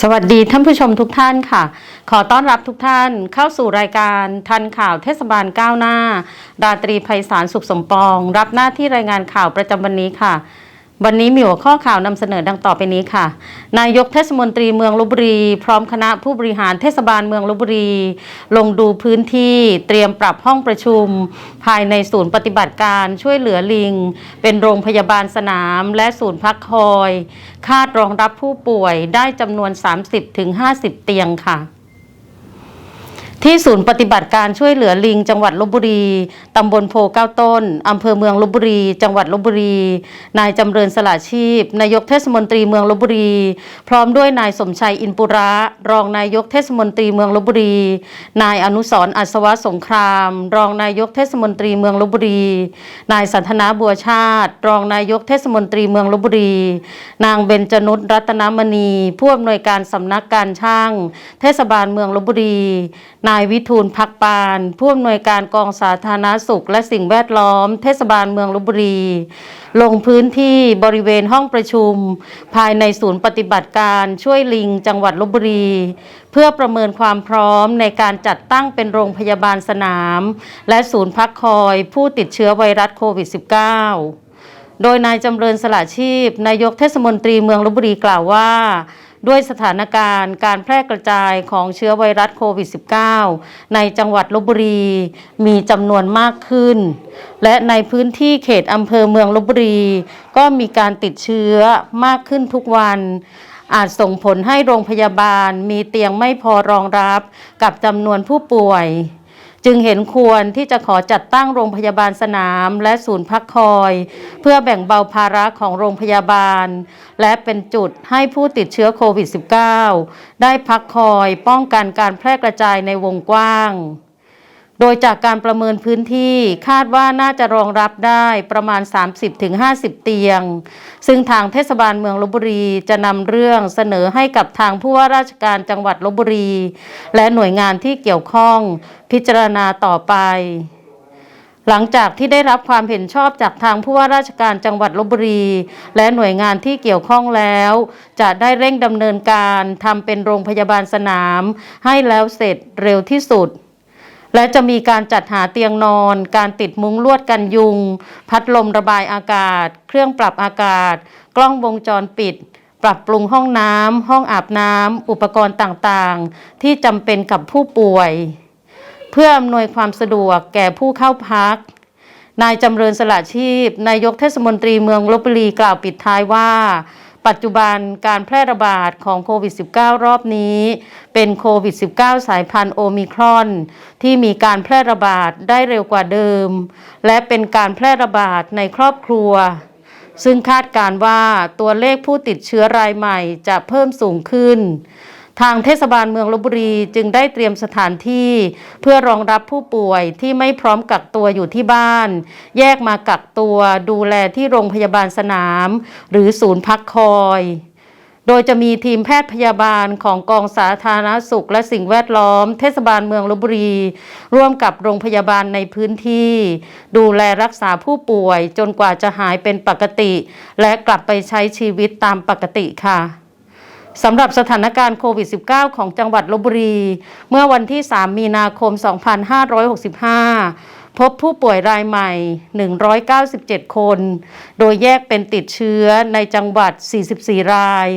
สวัสดีท่านผู้ชมทุกท่านค่ะ ขอต้อนรับทุกท่านเข้าสู่รายการทันข่าวเทศบาลก้าวหน้า ราตรีไพศาลสุขสมปอง รับหน้าที่รายงานข่าวประจำวันนี้ค่ะ วันนี้มีหัวข้อข่าวนำเสนอดังต่อไปนี้ค่ะ นายกเทศมนตรีเมืองลบบุรี พร้อมคณะผู้บริหารเทศบาลเมืองลบบุรี ลงดูพื้นที่เตรียมปรับห้องประชุม ภายในศูนย์ปฏิบัติการช่วยเหลือลิง เป็นโรงพยาบาลสนาม และศูนย์พักคอย คาดรองรับผู้ป่วยได้จำนวน 30-50 เตียงค่ะ ที่ศูนย์ปฏิบัติการช่วยเหลือลิง จังหวัดลบบุรี ตำบลโพเก้าต้น อำเภอเมืองลบบุรี จังหวัดลบบุรี นายจำเริญสละชีพ นายกเทศมนตรีเมืองลบบุรี พร้อมด้วยนายสมชัยอินปุระ รองนายกเทศมนตรีเมืองลบบุรี นายอนุสรอัศวะสงคราม รองนายกเทศมนตรีเมืองลบบุรี นายสันทนาบัวชาติ รองนายกเทศมนตรีเมืองลบบุรี นางเบญจนุชรัตนมณี ผู้อำนวยการสำนักการช่าง เทศบาลเมืองลบบุรีนายวิทูลพักปาน ผู้อำนวยการกองสาธารณสุข และสิ่งแวดล้อม เทศบาลเมืองลบบุรี ลงพื้นที่บริเวณห้องประชุม ภายในศูนย์ปฏิบัติการช่วยลิงจังหวัดลบบุรี เพื่อประเมินความพร้อมในการจัดตั้งเป็นโรงพยาบาลสนาม และศูนย์พักคอยผู้ติดเชื้อไวรัสโควิด -19 โดยนายจำเริญสละชีพ นายกเทศมนตรีเมืองลบบุรีกล่าวว่า ด้วยสถานการณ์การแพร่กระจายของเชื้อไวรัสโควิด -19 ในจังหวัดลบบุรี มีจำนวนมากขึ้น และในพื้นที่เขตอำเภอเมืองลบบุรี ก็มีการติดเชื้อมากขึ้นทุกวัน อาจส่งผลให้โรงพยาบาลมีเตียงไม่พอรองรับกับจำนวนผู้ป่วย จึงเห็นควรที่จะขอจัดตั้งโรงพยาบาลสนามและศูนย์พักคอย เพื่อแบ่งเบาภาระของโรงพยาบาล และเป็นจุดให้ผู้ติดเชื้อโควิด -19 ได้พักคอยป้องกันการแพร่กระจายในวงกว้าง โดยจากการประเมินพื้นที่คาดว่าน่าจะรองรับได้ประมาณ 30-50 เตียง ซึ่งทางเทศบาลเมืองลบบุรีจะนำเรื่องเสนอให้กับทางผู้ว่าราชการจังหวัดลบบุรี และหน่วยงานที่เกี่ยวข้องพิจารณาต่อไป หลังจากที่ได้รับความเห็นชอบจากทางผู้ว่าราชการจังหวัดลบบุรี และหน่วยงานที่เกี่ยวข้องแล้ว จะได้เร่งดำเนินการทำเป็นโรงพยาบาลสนาม ให้แล้วเสร็จเร็วที่สุด และจะมีการจัดหาเตียงนอน การติดมุ้งลวดกันยุง พัดลมระบายอากาศ เครื่องปรับอากาศ กล้องวงจรปิด ปรับปรุงห้องน้ำห้องอาบน้ำอุปกรณ์ต่างๆ ที่จำเป็นกับผู้ป่วย เพื่ออำนวยความสะดวกแก่ผู้เข้าพัก นายจำเริญสละชีพ นายกเทศมนตรีเมืองลบบุรีกล่าวปิดท้ายว่า ปัจจุบันการแพร่ระบาดของโควิด -19 รอบนี้ เป็นโควิด -19 สายพันธุ์โอมิครอน ที่มีการแพร่ระบาดได้เร็วกว่าเดิม และเป็นการแพร่ระบาดในครอบครัว ซึ่งคาดการว่าตัวเลขผู้ติดเชื้อรายใหม่จะเพิ่มสูงขึ้น ทางเทศบาลเมืองลบบุรีจึงได้เตรียมสถานที่ เพื่อรองรับผู้ป่วยที่ไม่พร้อมกักตัวอยู่ที่บ้าน แยกมากักตัวดูแลที่โรงพยาบาลสนาม หรือศูนย์พักคอย โดยจะมีทีมแพทย์พยาบาลของกองสาธารณสุขและสิ่งแวดล้อม เทศบาลเมืองลบบุรี ร่วมกับโรงพยาบาลในพื้นที่ ดูแลรักษาผู้ป่วยจนกว่าจะหายเป็นปกติ และกลับไปใช้ชีวิตตามปกติค่ะ สำหรับสถานการณ์โควิด -19 ของจังหวัดลบบุรี เมื่อวันที่ 3 มีนาคม 2565 พบผู้ป่วยรายใหม่ 197 คน โดยแยกเป็นติดเชื้อในจังหวัด 44 ราย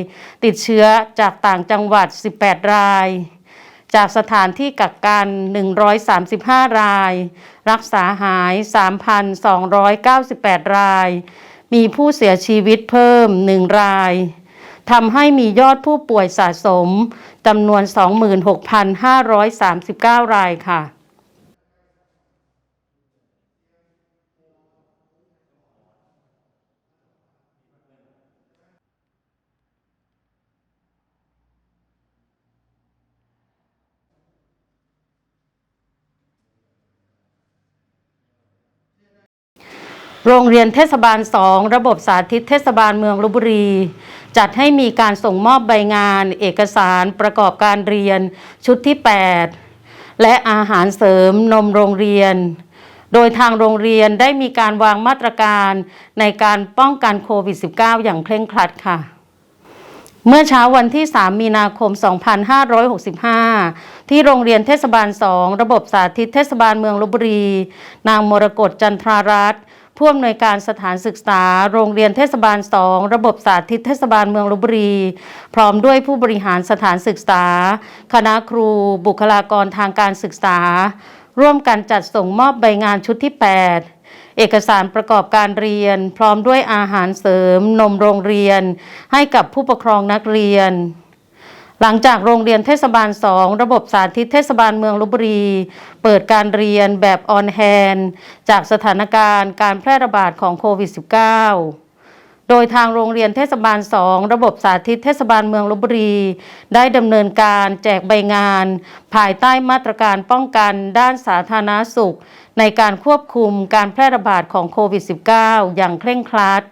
ติดเชื้อจากต่างจังหวัด 18 ราย จากสถานที่กักกัน 135 ราย รักษาหาย 3,298 ราย มีผู้เสียชีวิตเพิ่ม 1 ราย ทำให้มียอดผู้ป่วยสะสมจำนวน 26,539 รายค่ะ โรงเรียนเทศบาล 2 ระบบสาธิตเทศบาลเมืองลบบุรี จัดให้มีการส่งมอบใบงาน เอกสารประกอบการเรียนชุดที่ 8 และอาหารเสริมนมโรงเรียน โดยทางโรงเรียนได้มีการวางมาตรการในการป้องกันโควิด -19 อย่างเคร่งครัดค่ะเมื่อเช้าวันที่ 3 มีนาคม 2565 ที่โรงเรียนเทศบาล 2 ระบบสาธิตเทศบาลเมืองลบบุรี นางมรกตจันทรารัตน์ ผู้อำนวยการสถานศึกษา โรงเรียนเทศบาล 2 ระบบสาธิตเทศบาลเมืองลบบุรี พร้อมด้วยผู้บริหารสถานศึกษา คณะครู บุคลากรทางการศึกษา ร่วมกันจัดส่งมอบใบงานชุดที่ 8เอกสารประกอบการเรียน พร้อมด้วยอาหารเสริม นมโรงเรียน ให้กับผู้ปกครองนักเรียน หลังจากโรงเรียนเทศบาล 2 ระบบสาธิตเทศบาลเมืองลบบุรี เปิดการเรียนแบบออนแฮนจากสถานการณ์การแพร่ระบาดของโควิด -19 โดยทางโรงเรียนเทศบาล 2 ระบบสาธิตเทศบาลเมืองลบบุรี ได้ดำเนินการแจกใบงาน ภายใต้มาตรการป้องกันด้านสาธารณสุข ในการควบคุมการแพร่ระบาดของโควิด -19 อย่างเคร่งครัด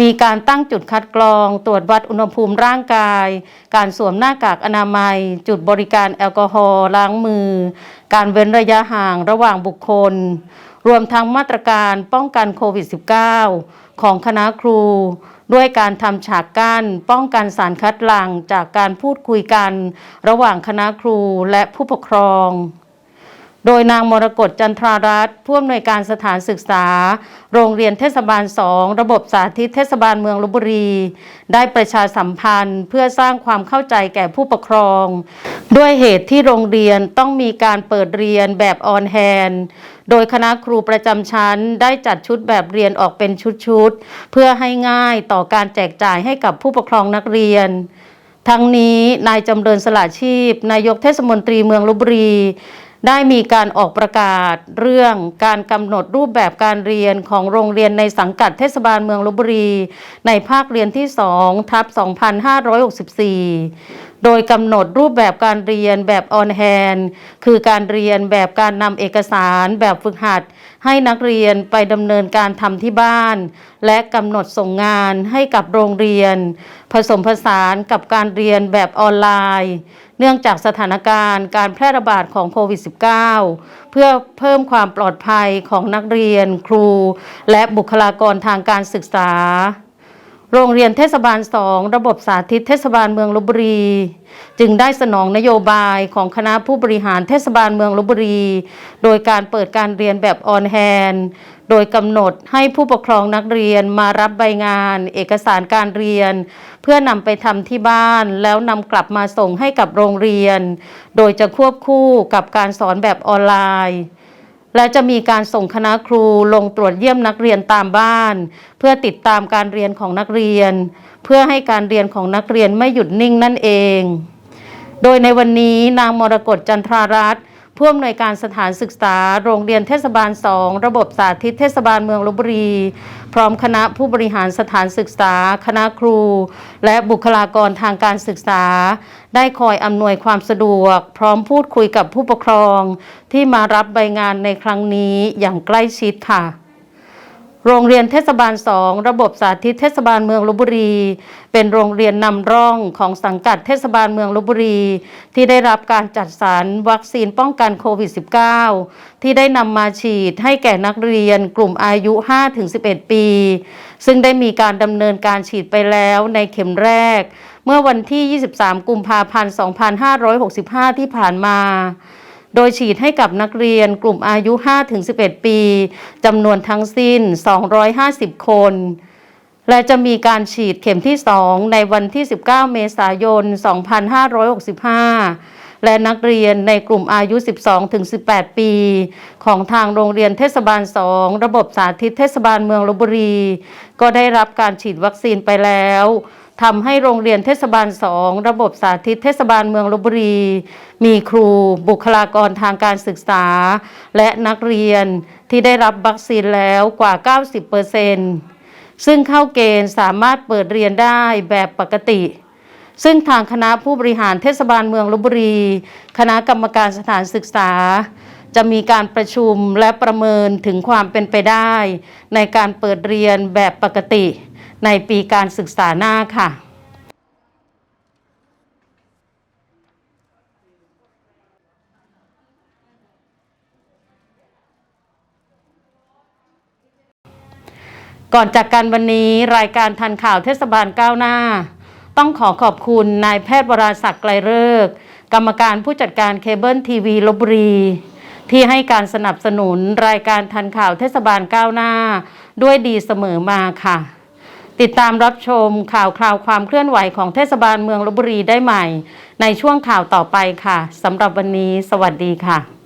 มีการตั้งจุดคัดกรอง ตรวจวัดอุณหภูมิร่างกาย การสวมหน้ากากอนามัย จุดบริการแอลกอฮอล์ล้างมือ การเว้นระยะห่างระหว่างบุคคล รวมทั้งมาตรการป้องกันโควิด -19 ของคณะครู ด้วยการทำฉากกั้นป้องกันสารคัดหลั่งจากการพูดคุยกัน ระหว่างคณะครูและผู้ปกครอง โดยนางมรกตจันทรารัตน์ผู้อำนวยการสถานศึกษา โรงเรียนเทศบาล2ระบบสาธิตเทศบาลเมืองลบบุรี ได้ประชาสัมพันธ์เพื่อสร้างความเข้าใจแก่ผู้ปกครอง ด้วยเหตุที่โรงเรียนต้องมีการเปิดเรียนแบบออนแฮนโดยคณะครูประจำชั้นได้จัดชุดแบบเรียนออกเป็นชุดๆ เพื่อให้ง่ายต่อการแจกจ่ายให้กับผู้ปกครองนักเรียนทั้งนี้นายจำเริญสละชีพ นายกเทศมนตรีเมืองลบบุรี ได้มีการออกประกาศเรื่องการกำหนดรูปแบบการเรียนของโรงเรียนในสังกัดเทศบาลเมืองลบบุรี ในภาคเรียนที่ 2 ทับ 2564 โดยกำหนดรูปแบบการเรียนแบบออนแฮนคือการเรียนแบบการนำเอกสารแบบฝึกหัด ให้นักเรียนไปดำเนินการทำที่บ้าน และกำหนดส่งงานให้กับโรงเรียน ผสมผสานกับการเรียนแบบออนไลน์ เนื่องจากสถานการณ์การแพร่ระบาดของโควิด -19 เพื่อเพิ่มความปลอดภัยของนักเรียน ครู และบุคลากรทางการศึกษา โรงเรียนเทศบาล2ระบบสาธิตเทศบาลเมืองลบบุรี จึงได้สนองนโยบายของคณะผู้บริหารเทศบาลเมืองลบบุรี โดยการเปิดการเรียนแบบออนแฮนโดยกำหนดให้ผู้ปกครองนักเรียนมารับใบงาน เอกสารการเรียน เพื่อนำไปทำที่บ้าน แล้วนำกลับมาส่งให้กับโรงเรียน โดยจะควบคู่กับการสอนแบบออนไลน์ และจะมีการส่งคณะครูลงตรวจเยี่ยมนักเรียนตามบ้าน เพื่อติดตามการเรียนของนักเรียน เพื่อให้การเรียนของนักเรียนไม่หยุดนิ่งนั่นเอง โดยในวันนี้นางมรกตจันทรารัตน์ ผู้อำนวยการสถานศึกษา โรงเรียนเทศบาล 2 ระบบสาธิตเทศบาลเมืองลบบุรี พร้อมคณะผู้บริหารสถานศึกษา คณะครู และบุคลากรทางการศึกษา ได้คอยอำนวยความสะดวก พร้อมพูดคุยกับผู้ปกครอง ที่มารับใบงานในครั้งนี้อย่างใกล้ชิดค่ะ โรงเรียนเทศบาล2ระบบสาธิตเทศบาลเมืองลบบุรี เป็นโรงเรียนนำร่องของสังกัดเทศบาลเมืองลบบุรี ที่ได้รับการจัดสรรวัคซีนป้องกันโควิด -19 ที่ได้นำมาฉีดให้แก่นักเรียนกลุ่มอายุ 5-11 ปี ซึ่งได้มีการดำเนินการฉีดไปแล้วในเข็มแรก เมื่อวันที่ 23 กุมภาพันธ์ 2565 ที่ผ่านมา โดยฉีดให้กับนักเรียนกลุ่มอายุ 5-11 ปีจำนวนทั้งสิ้น 250 คน และจะมีการฉีดเข็มที่ 2 ในวันที่ 19 เมษายน 2565และนักเรียนในกลุ่มอายุ 12-18 ปี ของทางโรงเรียนเทศบาล 2 ระบบสาธิตเทศบาลเมืองลบบุรี ก็ได้รับการฉีดวัคซีนไปแล้ว ทำให้โรงเรียนเทศบาล2ระบบสาธิตเทศบาลเมืองลบบุรี มีครูบุคลากรทางการศึกษา และนักเรียนที่ได้รับวัคซีนแล้วกว่า 90%ซึ่งเข้าเกณฑ์สามารถเปิดเรียนได้แบบปกติ ซึ่งทางคณะผู้บริหารเทศบาลเมืองลบบุรี คณะกรรมการสถานศึกษา จะมีการประชุมและประเมินถึงความเป็นไปได้ ในการเปิดเรียนแบบปกติ ในปีการศึกษาหน้าค่ะก่อนจากกันวันนี้รายการทันข่าวเทศบาลก้าวหน้า ต้องขอขอบคุณนายแพทย์วราศักดิ์ไกลเลิกกรรมการผู้จัดการเคเบิลทีวีลบบุรี ที่ให้การสนับสนุนรายการทันข่าวเทศบาลก้าวหน้า ด้วยดีเสมอมาค่ะ ติดตามรับชมข่าวคราวความเคลื่อนไหวของเทศบาลเมืองลบบุรีได้ใหม่ ในช่วงข่าวต่อไปค่ะสำหรับวันนี้ สวัสดีค่ะ